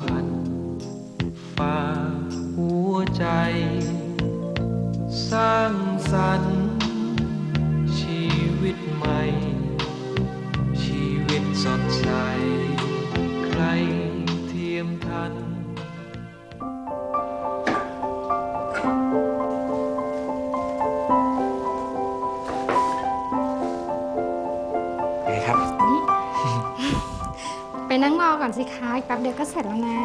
พันธ์ฝากหัวใจ สร้างสรรค์ นั่งรอก่อนสิคะอีกแป๊บเดียวก็เสร็จแล้วนะ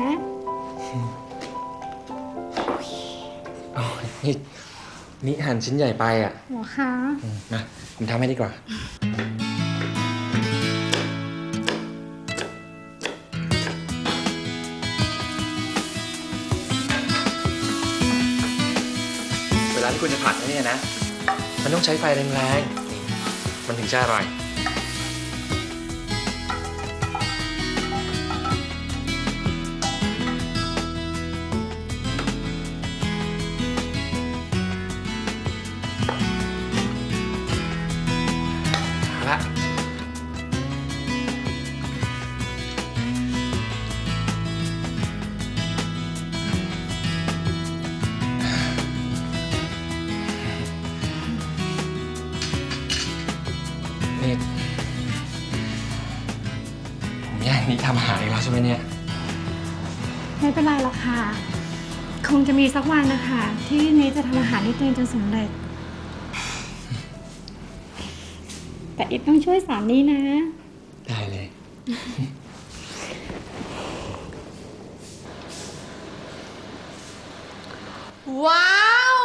อ๋อนี่นี่หั่นชิ้นใหญ่ไปอะหรอคะอืมมาผมทำให้ดีกว่า เวลาที่คุณจะผัดเนี่ยนะ มันต้องใช้ไฟแรงๆนี่มันถึงจะอร่อย แล้วใช่ไหมเนี่ย ไม่เป็นไรหรอกค่ะ คงจะมีสักวันนะคะ ที่นี้จะทำอาหารให้ตัวเองจนสำเร็จ แต่อิดต้องช่วยสอนนี้นะ ได้เลย ว้าว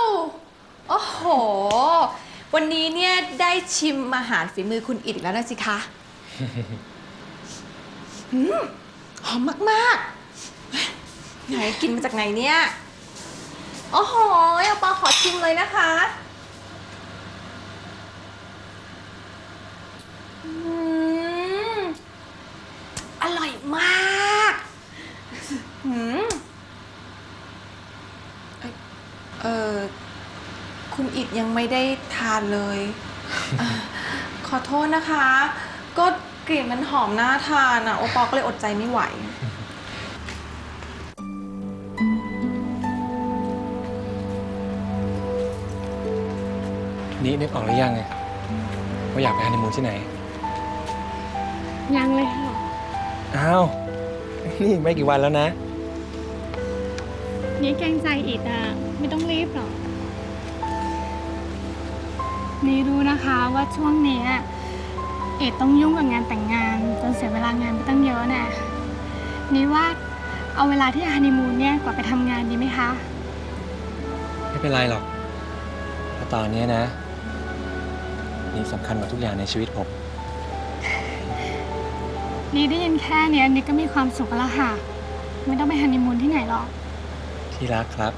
โอ้โห วันนี้เนี่ยได้ชิมอาหารฝีมือคุณอิดแล้วนะสิคะ อืม หอมมากๆ ไหนกินมาจากไหนเนี่ยโอ้โหเอาปอขอชิมเลยนะคะอืมอร่อยมากอืมเออคุณอิดยังไม่ได้ทานเลยอะขอโทษนะคะ ก็ กลิ่นมันหอมน่าทานอะ โอปอก็เลยอดใจไม่ไหว นี่นึกออกหรือยังไงว่าอยากไปฮันนีมูนที่ไหน ยังเลยค่ะ อ้าว นี่ไม่กี่วันแล้วนะ นี่เกรงใจอิดอะ ไม่ต้องรีบหรอก นี่รู้นะคะว่าช่วงเนี้ย อิดต้องยุ่งกับงานแต่งงานจนเสียเวลางานไปตั้งเยอะน่ะนี่ว่าเอาเวลาที่ฮันนีมูนเนี่ยกว่าไปทำงานดีไหมคะ ไม่เป็นไรหรอกเพราะตอนนี้นะ นี่สำคัญกว่าทุกอย่างในชีวิตผม นี่ได้ยินแค่เนี้ยนี่ก็มีความสุขแล้วค่ะ ไม่ต้องไปฮันนีมูนที่ไหนหรอก ที่รักครับ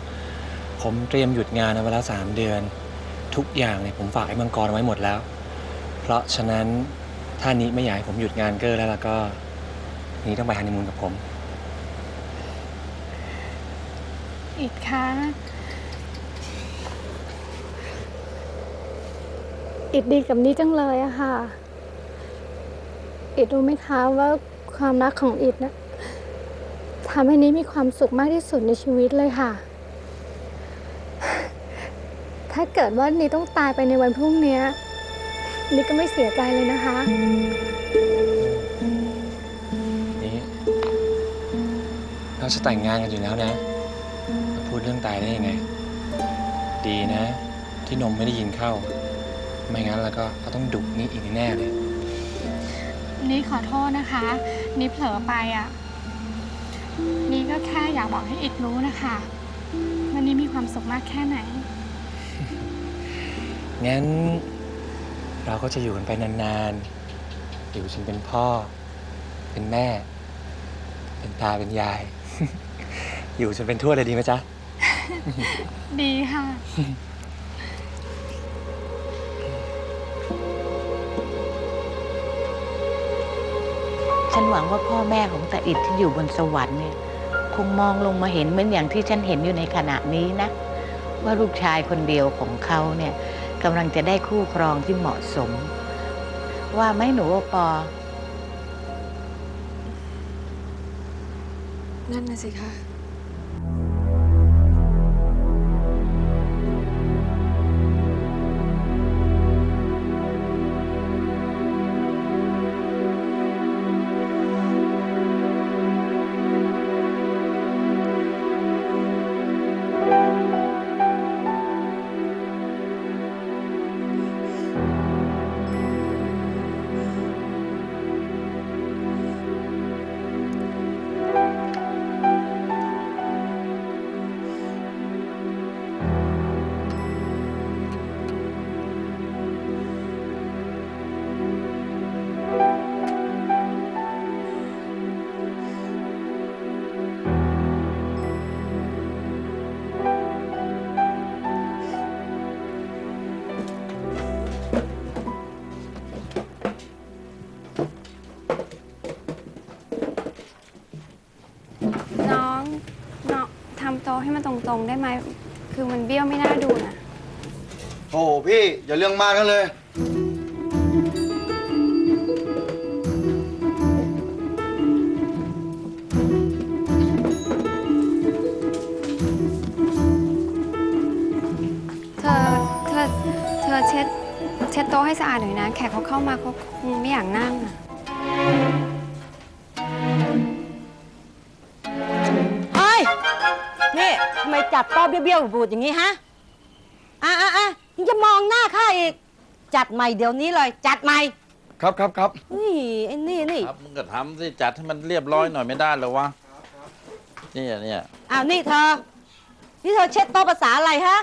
ผมเตรียมหยุดงานเอาไว้แล้วสามเดือน ทุกอย่างเนี่ยผมฝากให้มังกรเอาไว้หมดแล้ว เพราะฉะนั้น ถ้านี้ไม่อยากให้ผมหยุดงานเกอร์แล้วล่ะก็นี้ต้องไปฮันนีมูนกับผม อิดคะอิดดีกับนี่จังเลยอะค่ะ อิดรู้ไหมคะว่าความรักของอิดนะทำให้นี้มีความสุขมากที่สุดในชีวิตเลยค่ะ ถ้าเกิดว่านี่ต้องตายไปในวันพรุ่งนี้ ยนี่ก็ไม่เสียใจเลยนะคะ นี่ เราจะแต่งงานกันอยู่แล้วนะมาพูดเรื่องตายได้ยังไง ดีนะ ที่นมไม่ได้ยินเข้า ไม่งั้นแล้วก็เขาต้องดุนี่อีกแน่เลย นี่ขอโทษนะคะ นี่เผลอไปอะ นี่ก็แค่อยากบอกให้อิดรู้นะคะ วันนี้มีความสุขมากแค่ไหน งั้น เราก็จะอยู่กันไปนานๆ อยู่จนเป็นพ่อ เป็นแม่ เป็นตา เป็นยาย อยู่จนเป็นทวดเลยดีไหมจ๊ะ ดีค่ะ ฉันหวังว่าพ่อแม่ของตาอิดที่อยู่บนสวรรค์เนี่ย คงมองลงมาเห็นเหมือนอย่างที่ฉันเห็นอยู่ในขณะนี้นะ ว่าลูกชายคนเดียวของเขาเนี่ย กำลังจะได้คู่ครองที่เหมาะสม ว่าไหม่หนูโอปอ นั่นนะสิคะ โต๊ะให้มันตรงๆได้ไหม คือมันเบี้ยวไม่น่าดูนะโอ้โหพี่ อย่าเรื่องมากกันเลย เธอ เธอ เธอเช็ด เช็ดโต๊ะให้สะอาดหน่อยนะ แขกเขาเข้ามาเขาคงไม่อยากนั่งอะ จับโต๊ะเบี้ยวๆบูดอย่างนี้ฮะอะอะอะยังจะมองหน้าข้าอีก จัดใหม่เดี๋ยวนี้เลย จัดใหม่ครับครับครับนี่ไอ้นี่นี่ครับมึงก็ทำสิจัดให้มันเรียบร้อยหน่อยไม่ได้เหรอวะเนี่ยเนี่ยอ้าวนี่เธอ นี่เธอเช็ดโต๊ะภาษาอะไรฮะ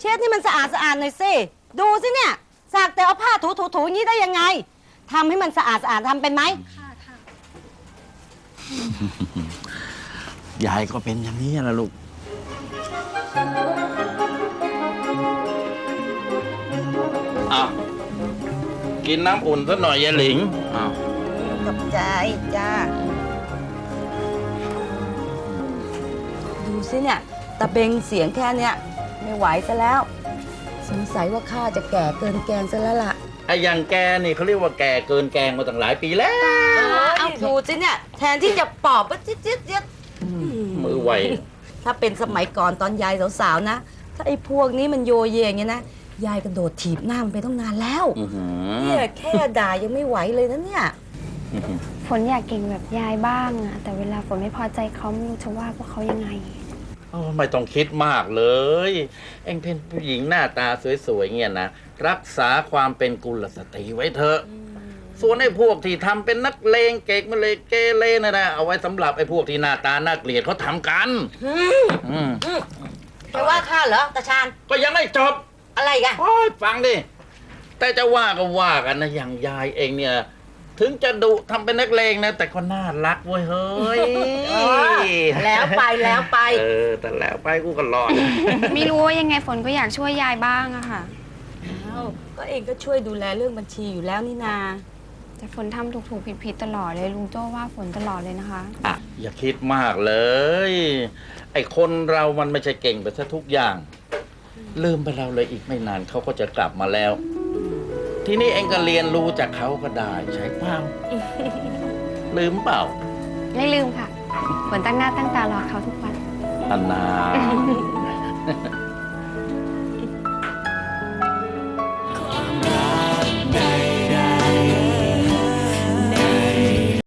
เช็ดนี่มันสะอาดสะอาดหน่อยสิดูสิเนี่ยสักแต่เอาผ้าถูถูถูอย่างนี้ได้ยังไงทำให้มันสะอาดสะอาดทำเป็นไหมยายก็เป็นอย่างนี้แหละลูก อ้าวกินน้ำอุ่นสักหน่อยยายหลิงอ้าวกับใจจ้า ดูสิเนี่ยตะเบงเสียงแค่เนี้ยไม่ไหวซะแล้ว สงสัยว่าข้าจะแก่เกินแกงซะแล้วล่ะไอ้อย่างแกนี่เขาเรียกว่าแกเกินแกงมาตั้งหลายปีแล้ว เอาดูสิเนี่ย แทนที่จะปอบก็จิ๊ดจิ๊ดจิ๊ดมือไว ถ้าเป็นสมัยก่อนตอนยายสาวๆนะ ถ้าไอ้พวกนี้มันโยเยอย่างเงี้ยนะ ยายกระโดดถีบหน้ามันไปต้องนานแล้ว อื้อหือเนี่ยแค่ด่ายังไม่ไหวเลยนะเนี่ย ฝนอยากเก่งแบบยายบ้างอะแต่เวลาฝนไม่พอใจเขาไม่รู้จะว่าพวกเขายังไง โอ้ไม่ต้องคิดมากเลย เอ็งเป็นผู้หญิงหน้าตาสวยๆเงี้ยนะ รักษาความเป็นกุลสตรีไว้เถอะ ส่วนไอ้พวกที่ทำเป็นนักเลงเก๊กมาเลยเกเรนะนะเอาไว้สำหรับไอ้พวกที่หน้าตาน่าเกลียดเขาทำกันอืมไปว่าข้าเหรอตาชาญก็ยังไม่จบอะไรกันโอ้ยฟังดิแต่จะว่าก็ว่ากันนะอย่างยายเองเนี่ย ถึงจะดุทำเป็นนักเลงนะ แต่ก็น่ารักเว้ยเฮ้ยแล้วไปแล้วไป เออ แต่แล้วไปกูก็รอดไม่รู้ว่ายังไงฝนก็อยากช่วยยายบ้างอะค่ะอ้าวก็เองก็ช่วยดูแลเรื่องบัญชีอยู่แล้วนี่นา แต่ฝนทำถูกๆผิดๆตลอดเลยลุงโจ้ว่าฝนตลอดเลยนะคะอย่าคิดมากเลย ไอ้คนเรามันไม่ใช่เก่งไปซะทุกอย่าง ลืมไปเราเลยอีกไม่นานเขาก็จะกลับมาแล้ว ทีนี้เองก็เรียนรู้จากเขาก็ได้ใช่เปล่า ลืมเปล่าไม่ลืมค่ะ ฝนตั้งหน้าตั้งตารอเขาทุกวันอันนา